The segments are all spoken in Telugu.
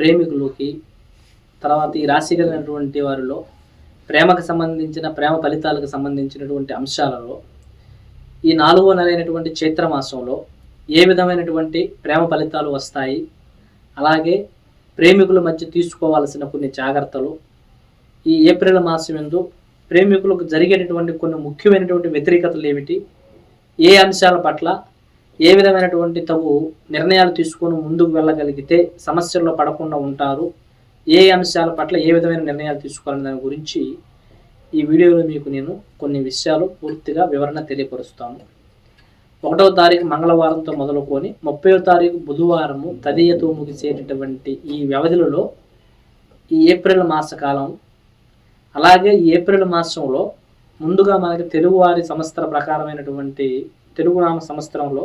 ప్రేమికులకి తర్వాత ఈ రాశి కలిగినటువంటి వారిలో ప్రేమకు సంబంధించిన ప్రేమ ఫలితాలకు సంబంధించినటువంటి అంశాలలో ఈ నాలుగో నెల అయినటువంటి చైత్ర మాసంలో ఏ విధమైనటువంటి ప్రేమ ఫలితాలు వస్తాయి? అలాగే ప్రేమికుల మధ్య తీసుకోవాల్సిన కొన్ని జాగ్రత్తలు. ఈ ఏప్రిల్ మాసం ఎందు ప్రేమికులకు జరిగేటటువంటి కొన్ని ముఖ్యమైనటువంటి వ్యతిరేకతలు ఏమిటి? ఏ అంశాల పట్ల ఏ విధమైనటువంటి తగు నిర్ణయాలు తీసుకొని ముందుకు వెళ్ళగలిగితే సమస్యల్లో పడకుండా ఉంటారు? ఏ అంశాల పట్ల ఏ విధమైన నిర్ణయాలు తీసుకోవాలనే దాని గురించి ఈ వీడియోలో మీకు నేను కొన్ని విషయాలు పూర్తిగా వివరణ తెలియపరుస్తాను. ఒకటవ తారీఖు మంగళవారంతో మొదలుకొని ముప్పైవ తారీఖు బుధవారము తదియతో ముగిసేటటువంటి ఈ వ్యవధిలో ఈ ఏప్రిల్ మాసకాలం అలాగే ఈ ఏప్రిల్ మాసంలో ముందుగా మనకి తెలుగువారి సంవత్సర ప్రకారమైనటువంటి తెలుగు నామ సంవత్సరంలో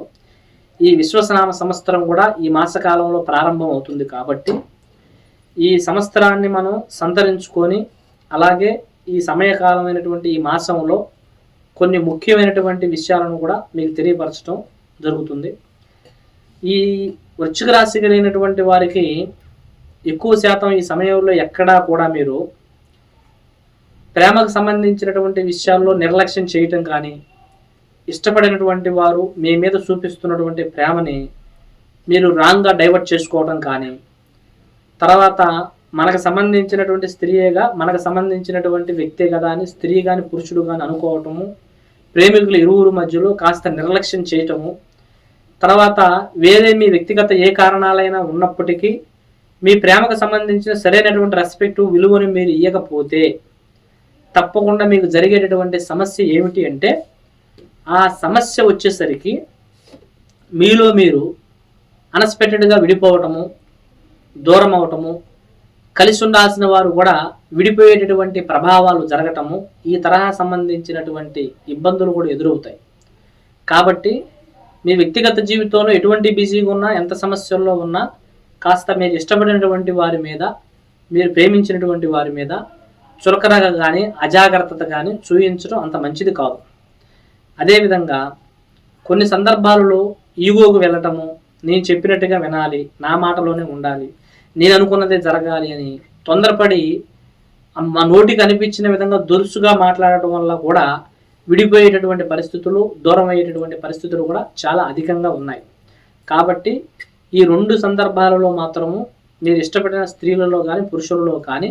ఈ విశ్వసనామ సంవత్సరం కూడా ఈ మాసకాలంలో ప్రారంభం అవుతుంది కాబట్టి ఈ సంవత్సరాన్ని మనం సంతరించుకొని అలాగే ఈ సమయకాలమైనటువంటి ఈ మాసంలో కొన్ని ముఖ్యమైనటువంటి విషయాలను కూడా మీకు తెలియపరచడం జరుగుతుంది. ఈ వృశ్చిక రాశి కలిగినటువంటి వారికి ఎక్కువ శాతం ఈ సమయంలో ఎక్కడా కూడా మీరు ప్రేమకు సంబంధించినటువంటి విషయాల్లో నిర్లక్ష్యం చేయటం కానీ ఇష్టపడినటువంటి వారు మీ మీద చూపిస్తున్నటువంటి ప్రేమని మీరు రాంగ్గా డైవర్ట్ చేసుకోవడం కానీ తర్వాత మనకు సంబంధించినటువంటి స్త్రీయేగా మనకు సంబంధించినటువంటి వ్యక్తే కదా అని స్త్రీ కానీ పురుషుడు కానీ అనుకోవటము ప్రేమికులు ఇరువురు మధ్యలో కాస్త నిర్లక్ష్యం చేయటము తర్వాత వేరే మీ వ్యక్తిగత ఏ కారణాలైనా ఉన్నప్పటికీ మీ ప్రేమకు సంబంధించిన సరైనటువంటి రెస్పెక్ట్ విలువను మీరు ఇవ్వకపోతే తప్పకుండా మీకు జరిగేటటువంటి సమస్య ఏమిటి అంటే ఆ సమస్య వచ్చేసరికి మీలో మీరు అన్ఎక్స్పెక్టెడ్గా విడిపోవటము దూరం అవటము కలిసి ఉండాల్సిన వారు కూడా విడిపోయేటటువంటి ప్రభావాలు జరగటము ఈ తరహా సంబంధించినటువంటి ఇబ్బందులు కూడా ఎదురవుతాయి. కాబట్టి మీ వ్యక్తిగత జీవితంలో ఎటువంటి బిజీగా ఉన్నా ఎంత సమస్యల్లో ఉన్నా కాస్త మీరు ఇష్టపడినటువంటి వారి మీద మీరు ప్రేమించినటువంటి వారి మీద చులకనగా కానీ అజాగ్రత్తత కానీ చూయించడం అంత మంచిది కాదు. అదేవిధంగా కొన్ని సందర్భాలలో ఈగోకు వెళ్ళటము నేను చెప్పినట్టుగా వినాలి నా మాటలోనే ఉండాలి నేను అనుకున్నదే జరగాలి అని తొందరపడి మా నోటికి అనిపించిన విధంగా దురుసుగా మాట్లాడటం వల్ల కూడా విడిపోయేటటువంటి పరిస్థితులు దూరం అయ్యేటటువంటి పరిస్థితులు కూడా చాలా అధికంగా ఉన్నాయి. కాబట్టి ఈ రెండు సందర్భాలలో మాత్రము మీరు ఇష్టపడిన స్త్రీలలో కానీ పురుషులలో కానీ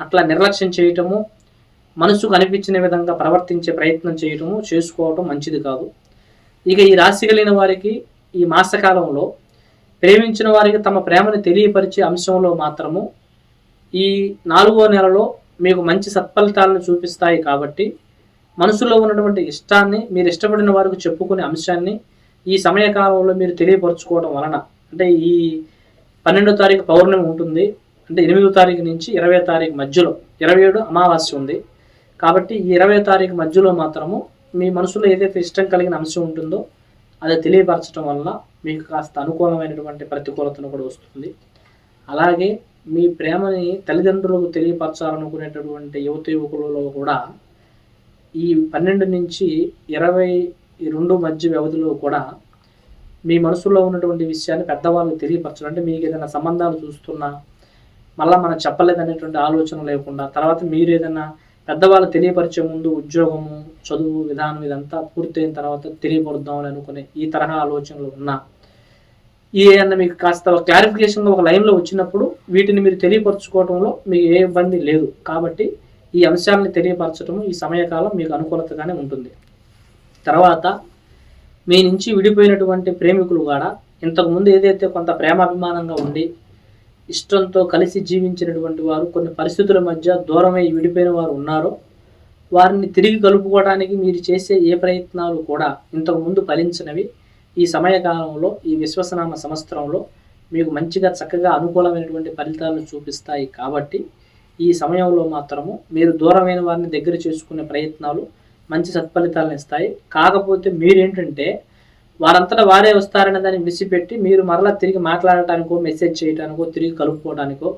అట్లా నిర్లక్ష్యం చేయటము మనసుకు అనిపించిన విధంగా ప్రవర్తించే ప్రయత్నం చేయటము చేసుకోవటం మంచిది కాదు. ఇక ఈ రాశి కలిగిన వారికి ఈ మాసకాలంలో ప్రేమించిన వారికి తమ ప్రేమను తెలియపరిచే అంశంలో మాత్రము ఈ నాలుగో నెలలో మీకు మంచి సత్ఫలితాలను చూపిస్తాయి కాబట్టి మనసులో ఉన్నటువంటి ఇష్టాన్ని మీరు ఇష్టపడిన వారికి చెప్పుకునే అంశాన్ని ఈ సమయకాలంలో మీరు తెలియపరచుకోవడం వలన అంటే ఈ పన్నెండో తారీఖు పౌర్ణమి ఉంటుంది అంటే ఎనిమిదో తారీఖు నుంచి ఇరవై తారీఖు మధ్యలో ఇరవై ఏడు అమావాస్య ఉంది. కాబట్టి ఈ ఇరవై తారీఖు మధ్యలో మాత్రము మీ మనసులో ఏదైతే ఇష్టం కలిగిన అంశం ఉంటుందో అది తెలియపరచడం వల్ల మీకు కాస్త అనుకూలమైనటువంటి ప్రతికూలతను కూడా వస్తుంది. అలాగే మీ ప్రేమని తల్లిదండ్రులకు తెలియపరచాలనుకునేటటువంటి యువత యువకులలో కూడా ఈ పన్నెండు నుంచి ఇరవై రెండు మధ్య వ్యవధిలో కూడా మీ మనసులో ఉన్నటువంటి విషయాన్ని పెద్దవాళ్ళు తెలియపరచడం. అంటే మీకు ఏదైనా సంబంధాలు చూస్తున్నా మళ్ళీ మనం చెప్పలేదనేటువంటి ఆలోచన లేకుండా తర్వాత మీరు ఏదైనా పెద్దవాళ్ళు తెలియపరిచే ముందు ఉద్యోగము చదువు విధానం ఇదంతా పూర్తయిన తర్వాత తెలియపరుద్దామని అనుకునే ఈ తరహా ఆలోచనలు ఉన్నా. ఈ ఏమన్నా మీకు కాస్త క్లారిఫికేషన్ ఒక లైన్లో వచ్చినప్పుడు వీటిని మీరు తెలియపరచుకోవడంలో మీకు ఏ ఇబ్బంది లేదు. కాబట్టి ఈ అంశాలను తెలియపరచడం ఈ సమయకాలం మీకు అనుకూలతగానే ఉంటుంది. తర్వాత మీ నుంచి విడిపోయినటువంటి ప్రేమికులు కూడా ఇంతకుముందు ఏదైతే కొంత ప్రేమాభిమానంగా ఉండి ఇష్టంతో కలిసి జీవించినటువంటి వారు కొన్ని పరిస్థితుల మధ్య దూరమై విడిపోయిన వారు ఉన్నారో వారిని తిరిగి కలుపుకోవడానికి మీరు చేసే ఏ ప్రయత్నాలు కూడా ఇంతకుముందు ఫలించినవి. ఈ సమయకాలంలో ఈ విశ్వసనామ సంవత్సరంలో మీకు మంచిగా చక్కగా అనుకూలమైనటువంటి ఫలితాలను చూపిస్తాయి కాబట్టి ఈ సమయంలో మాత్రము మీరు దూరమైన వారిని దగ్గర చేసుకునే ప్రయత్నాలు మంచి సత్ఫలితాలను ఇస్తాయి. కాకపోతే మీరేంటంటే వారంతటా వారే వస్తారనే దాన్ని విసిపెట్టి మీరు మరలా తిరిగి మాట్లాడటానికో మెసేజ్ చేయడానికో తిరిగి కలుపుకోవడానికో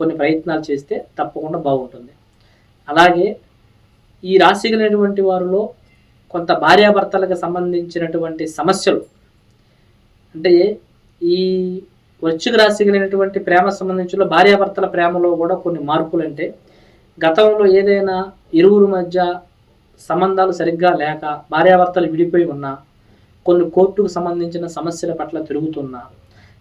కొన్ని ప్రయత్నాలు చేస్తే తప్పకుండా బాగుంటుంది. అలాగే ఈ రాశి కలిగినటువంటి వారిలో కొంత భార్యాభర్తలకు సంబంధించినటువంటి సమస్యలు అంటే ఈ వృశ్చిక రాశి కలిగినటువంటి ప్రేమ సంబంధించిన భార్యాభర్తల ప్రేమలో కూడా కొన్ని మార్పులు అంటే గతంలో ఏదైనా ఇరువురు మధ్య సంబంధాలు సరిగ్గా లేక భార్యాభర్తలు విడిపోయి ఉన్నా కొన్ని కోర్టుకు సంబంధించిన సమస్యల పట్ల తిరుగుతున్నా.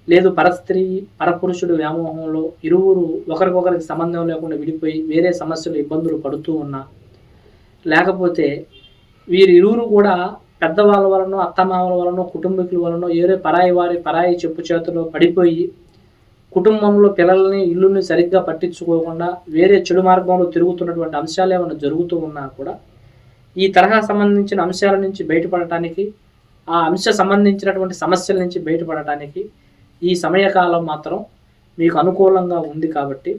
లేదు పరస్త్రీ పరపురుషుడు వ్యామోహంలో ఇరువురు ఒకరికొకరికి సంబంధం లేకుండా విడిపోయి వేరే సమస్యలు ఇబ్బందులు పడుతూ ఉన్నా. లేకపోతే వీరిరువురు కూడా పెద్దవాళ్ళ వలన అత్తమామల వలన కుటుంబీకుల వలన ఏరే పరాయి వారి పరాయి చెప్పు చేతిలో పడిపోయి కుటుంబంలో పిల్లల్ని ఇల్లుని సరిగ్గా పట్టించుకోకుండా వేరే చెడు మార్గంలో తిరుగుతున్నటువంటి అంశాలు ఏమైనా జరుగుతూ ఉన్నా కూడా ఈ తరహా సంబంధించిన అంశాల నుంచి బయటపడటానికి ఆ అంశ సంబంధించినటువంటి సమస్యల నుంచి బయటపడటానికి ఈ సమయకాలం మాత్రం మీకు అనుకూలంగా ఉంది కాబట్టి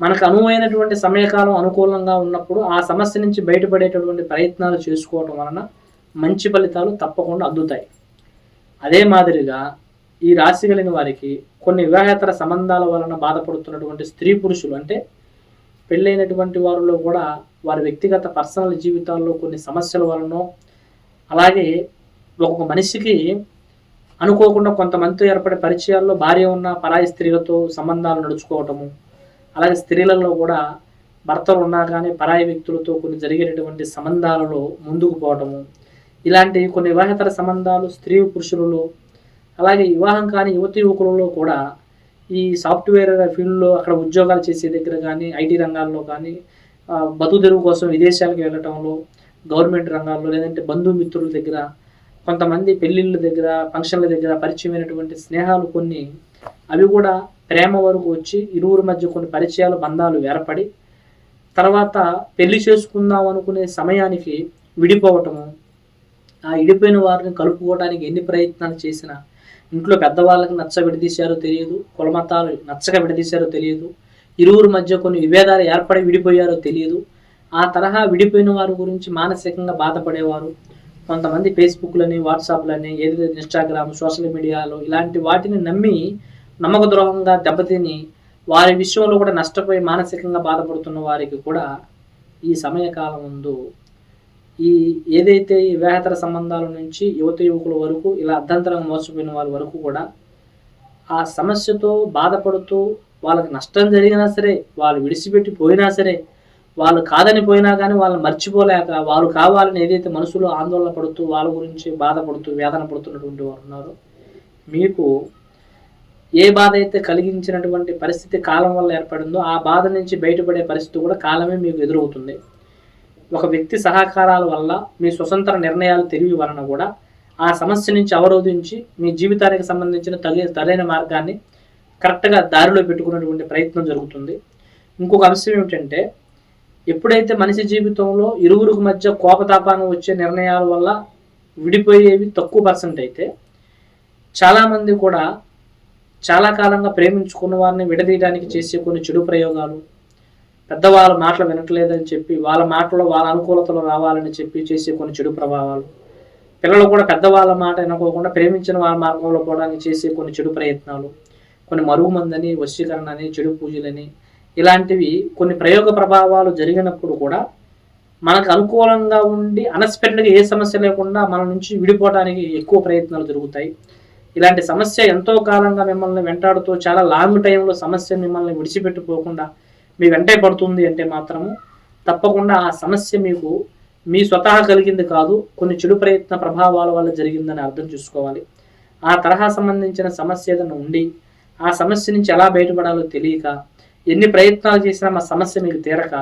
మనకు అనువైనటువంటి సమయకాలం అనుకూలంగా ఉన్నప్పుడు ఆ సమస్య నుంచి బయటపడేటటువంటి ప్రయత్నాలు చేసుకోవటం వలన మంచి ఫలితాలు తప్పకుండా అందుతాయి. అదే మాదిరిగా ఈ రాశి కలిగిన వారికి కొన్ని వివాహేతర సంబంధాల వలన బాధపడుతున్నటువంటి స్త్రీ పురుషులు అంటే పెళ్ళైనటువంటి వారిలో కూడా వారి వ్యక్తిగత పర్సనల్ జీవితాల్లో కొన్ని సమస్యల వలన అలాగే ఒక్కొక్క మనిషికి అనుకోకుండా కొంతమందితో ఏర్పడే పరిచయాల్లో భార్య ఉన్న పరాయి స్త్రీలతో సంబంధాలు నడుచుకోవటము అలాగే స్త్రీలలో కూడా భర్తలు ఉన్నా కానీ పరాయి వ్యక్తులతో కొన్ని జరిగేటటువంటి సంబంధాలలో ముందుకు పోవటము. ఇలాంటి కొన్ని వివాహేతర సంబంధాలు స్త్రీ పురుషులలో అలాగే వివాహం కాని యువతి యువకులలో కూడా ఈ సాఫ్ట్వేర్ ఫీల్డ్లో అక్కడ ఉద్యోగాలు చేసే దగ్గర కానీ ఐటీ రంగాల్లో కానీ బతుకు తెరువు కోసం విదేశాలకు వెళ్ళటంలో గవర్నమెంట్ రంగాల్లో లేదంటే బంధుమిత్రుల దగ్గర కొంతమంది పెళ్ళిళ్ళ దగ్గర ఫంక్షన్ల దగ్గర పరిచయమైనటువంటి స్నేహాలు కొన్ని అవి కూడా ప్రేమ వరకు వచ్చి ఇరువురి మధ్య కొన్ని పరిచయాలు బంధాలు ఏర్పడి తర్వాత పెళ్ళి చేసుకుందాం అనుకునే సమయానికి విడిపోవటము ఆ విడిపోయిన వారిని కలుపుకోవడానికి ఎన్ని ప్రయత్నాలు చేసినా ఇంట్లో పెద్దవాళ్ళకి నచ్చ విడదీశారో తెలియదు కులమతాలు నచ్చక విడదీశారో తెలియదు ఇరువురి మధ్య కొన్ని విభేదాలు ఏర్పడి విడిపోయారో తెలియదు ఆ తరహా విడిపోయిన వారి గురించి మానసికంగా బాధపడేవారు కొంతమంది ఫేస్బుక్లని వాట్సాప్లని ఏదైతే ఇన్స్టాగ్రామ్ సోషల్ మీడియాలో ఇలాంటి వాటిని నమ్మి నమ్మక ద్రోహంగా దెబ్బతిని వారి విషయంలో కూడా నష్టపోయి మానసికంగా బాధపడుతున్న వారికి కూడా ఈ సమయకాలం ముందు ఈ ఏదైతే ఈ వివాహేతర సంబంధాల నుంచి యువత యువకుల వరకు ఇలా అర్ధంతరంగా మోసపోయిన వారి వరకు కూడా ఆ సమస్యతో బాధపడుతూ వాళ్ళకి నష్టం జరిగినా సరే వాళ్ళు విడిచిపెట్టి పోయినా సరే వాళ్ళు కాదని పోయినా కానీ వాళ్ళని మర్చిపోలేక వాళ్ళు కావాలని ఏదైతే మనసులో ఆందోళన పడుతూ వాళ్ళ గురించి బాధపడుతూ వేదన పడుతున్నటువంటి వారు ఉన్నారో మీకు ఏ బాధ అయితే కలిగించినటువంటి పరిస్థితి కాలం వల్ల ఏర్పడిందో ఆ బాధ నుంచి బయటపడే పరిస్థితి కూడా కాలమే మీకు ఎదురవుతుంది. ఒక వ్యక్తి సహకారాల వల్ల మీ స్వతంత్ర నిర్ణయాలు తెలివి వలన కూడా ఆ సమస్య నుంచి అవరోధించి మీ జీవితానికి సంబంధించిన తగి సరైన మార్గాన్ని కరెక్ట్గా దారిలో పెట్టుకునేటువంటి ప్రయత్నం జరుగుతుంది. ఇంకొక అంశం ఏమిటంటే ఎప్పుడైతే మనిషి జీవితంలో ఇరువురికి మధ్య కోపతాపానం వచ్చే నిర్ణయాల వల్ల విడిపోయేవి తక్కువ పర్సెంట్ అయితే చాలామంది కూడా చాలా కాలంగా ప్రేమించుకున్న వారిని విడదీయడానికి చేసే కొన్ని చెడు ప్రయోగాలు పెద్దవాళ్ళ మాటలు వినట్లేదని చెప్పి వాళ్ళ మాటలో వాళ్ళ అనుకూలతలు రావాలని చెప్పి చేసే కొన్ని చెడు ప్రభావాలు. పిల్లలు కూడా పెద్దవాళ్ళ మాట వినకోకుండా ప్రేమించిన వాళ్ళ మార్గంలో పోవడానికి చేసే కొన్ని చెడు ప్రయత్నాలు కొన్ని మరుగుమందని వశీకరణ అని చెడు పూజలని ఇలాంటివి కొన్ని ప్రయోగ ప్రభావాలు జరిగినప్పుడు కూడా మనకు అనుకూలంగా ఉండి అన్ఎక్స్పెక్టెడ్గా ఏ సమస్య లేకుండా మన నుంచి విడిపోవడానికి ఎక్కువ ప్రయత్నాలు జరుగుతాయి. ఇలాంటి సమస్య ఎంతో కాలంగా మిమ్మల్ని వెంటాడుతూ చాలా లాంగ్ టైంలో సమస్య మిమ్మల్ని విడిచిపెట్టుకోకుండా మీ వెంటే పడుతుంది అంటే మాత్రము తప్పకుండా ఆ సమస్య మీకు మీ స్వతహా కలిగింది కాదు కొన్ని చెడు ప్రయత్న ప్రభావాల వల్ల జరిగిందని అర్థం చేసుకోవాలి. ఆ తరహా సంబంధించిన సమస్య ఏదైనా ఉండి ఆ సమస్య నుంచి ఎలా బయటపడాలో తెలియక ఎన్ని ప్రయత్నాలు చేసినా మా సమస్య మీకు తీరక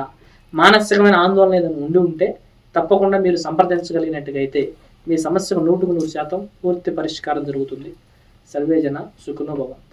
మానసికమైన ఆందోళన ఏదైనా ఉండి ఉంటే తప్పకుండా మీరు సంప్రదించగలిగినట్టుగా అయితే మీ సమస్యకు నూటుకు నూరు శాతం పూర్తి పరిష్కారం జరుగుతుంది. సర్వేజన సుఖనోభవంతు